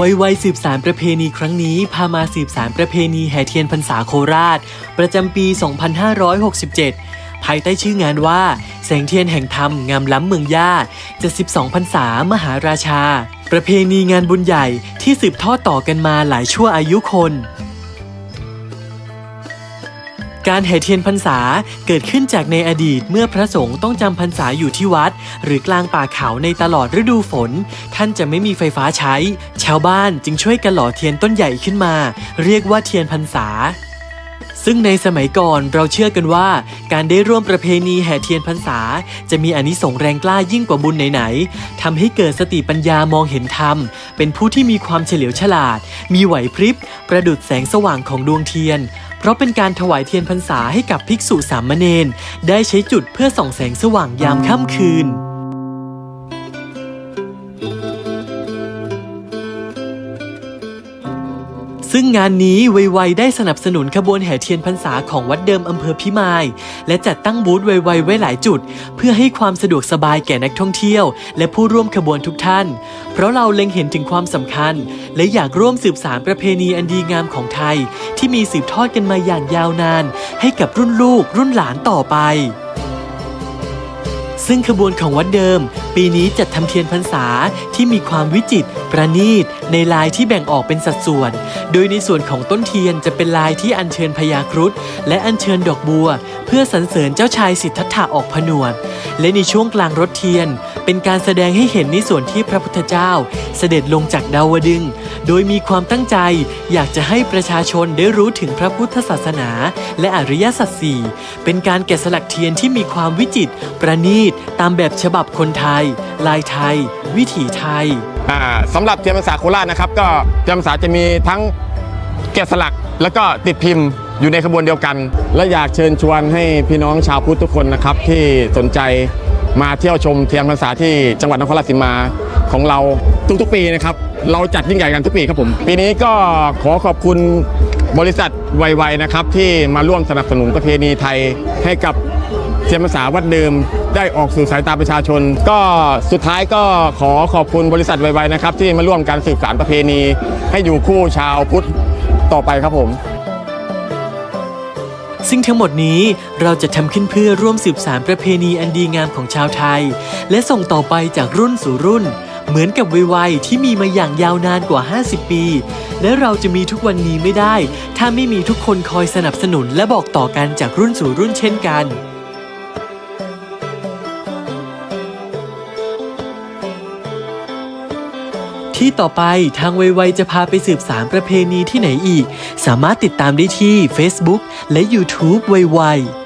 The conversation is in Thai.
วัยวัยสืบสารประเพณีครั้งนี้ พามาสืบสารประเพณีแห่เทียนพรรษาโคราช ประจำปี 2567 ภายใต้ชื่องานว่า แสงเทียนแห่งธรรมงามล้ำเมืองย่า72พรรษามหาราชา ประเพณีงานบุญใหญ่ที่สืบทอดต่อกันมาหลายชั่วอายุคน การแห่เทียนพรรษาเกิดขึ้นจากในอดีตเมื่อพระสงฆ์ต้องจำพรรษาอยู่ที่วัด หรือกลางป่าเขาในตลอดฤดูฝน ท่านจะไม่มีไฟฟ้าใช้ ชาวบ้านจึงช่วยกันหล่อเทียนต้นใหญ่ขึ้นมา เรียกว่าเทียนพรรษา ซึ่งในสมัยก่อนเราเชื่อกันว่า การได้ร่วมประเพณีแห่เทียนพรรษา จะมีอานิสงส์แรงกล้ายิ่งกว่าบุญไหนๆทำให้เกิดสติปัญญามองเห็นธรรม เป็นผู้ที่มีความเฉลียวฉลาด มีไหวพริบ ประดุดแสงสว่างของดวงเทียน เพราะเป็นการถวายเทียนพรรษาให้กับภิกษุสามเณรได้ใช้จุดเพื่อส่องแสงสว่างยามค่ำคืน ซึ่งงานนี้ไวๆได้สนับสนุนขบวนแห่เทียนพรรษาของวัดเดิมอำเภอพิมาย และจัดตั้งบูธไวๆไว้หลายจุด เพื่อให้ความสะดวกสบายแก่นักท่องเที่ยว และผู้ร่วมขบวนทุกท่าน เพราะเราเล็งเห็นถึงความสำคัญ และอยากร่วมสืบสารประเพณีอันดีงามของไทย ที่มีสืบทอดกันมาอย่างยาวนาน ให้กับรุ่นลูกรุ่นหลานต่อไป ซึ่งขบวนของวัดเดิม ปีนี้จัดทำเทียนพรรษาที่มีความวิจิตรประณีต ในลายที่แบ่งออกเป็นสัดส่วน โดยในส่วนของต้นเทียนจะเป็นลายที่อัญเชิญพญาครุฑและอัญเชิญดอกบัว เพื่อสรรเสริญเจ้าชายสิทธัตถะออกผนวด และในช่วงกลางรถเทียน เป็นการแสดงให้เห็นในส่วนที่พระพุทธเจ้า เสด็จลงจากดาวดึง โดยมีความตั้งใจอยากจะให้ประชาชนได้รู้ถึงพระพุทธศาสนา และอริยสัจสี่เป็นการแกะสลักเทียนที่มีความวิจิตรประณีตตามแบบฉบับคนไทย ลายไทย วิถีไทยอ่าสำหรับเทียนพรรษาโคราชนะครับ ก็เทียนพรรษาจะมีทั้งแกะสลักแล้วก็ติดพิมพ์อยู่ในขบวนเดียวกัน และอยากเชิญชวนให้พี่น้องชาวพุทธทุกคนนะครับที่สนใจ มาเที่ยวชมเทียนพรรษาที่จังหวัดนครราชสีมาของเราทุกๆปีนะครับ เราจัดยิ่งใหญ่กันทุกปีครับผม ปีนี้ก็ขอขอบคุณบริษัทไวๆนะครับ ที่มาร่วมสนับสนุนประเพณีไทยให้กับเทียนพรรษาวัดเดิม ได้ออกสู่สายตาประชาชน ก็สุดท้ายก็ขอขอบคุณบริษัทไวๆนะครับ ที่มาร่วมการสืบสารประเพณี ให้อยู่คู่ชาวพุทธต่อไปครับผม ซึ่งทั้งหมดนี้เราจะทำขึ้นเพื่อร่วมสืบสารประเพณีอันดีงามของชาวไทย และส่งต่อไปจากรุ่นสู่รุ่น เหมือนกับวัยที่มีมาอย่างยาวนานกว่า 50 ปี และเราจะมีทุกวันนี้ไม่ได้ ถ้าไม่มีทุกคนคอยสนับสนุนและบอกต่อกันจากรุ่นสู่รุ่นเช่นกัน ที่ต่อไปทางไวๆจะพาไปสืบสารประเพณีที่ไหนอีก สามารถติดตามได้ที่ Facebook และ YouTube ไวๆ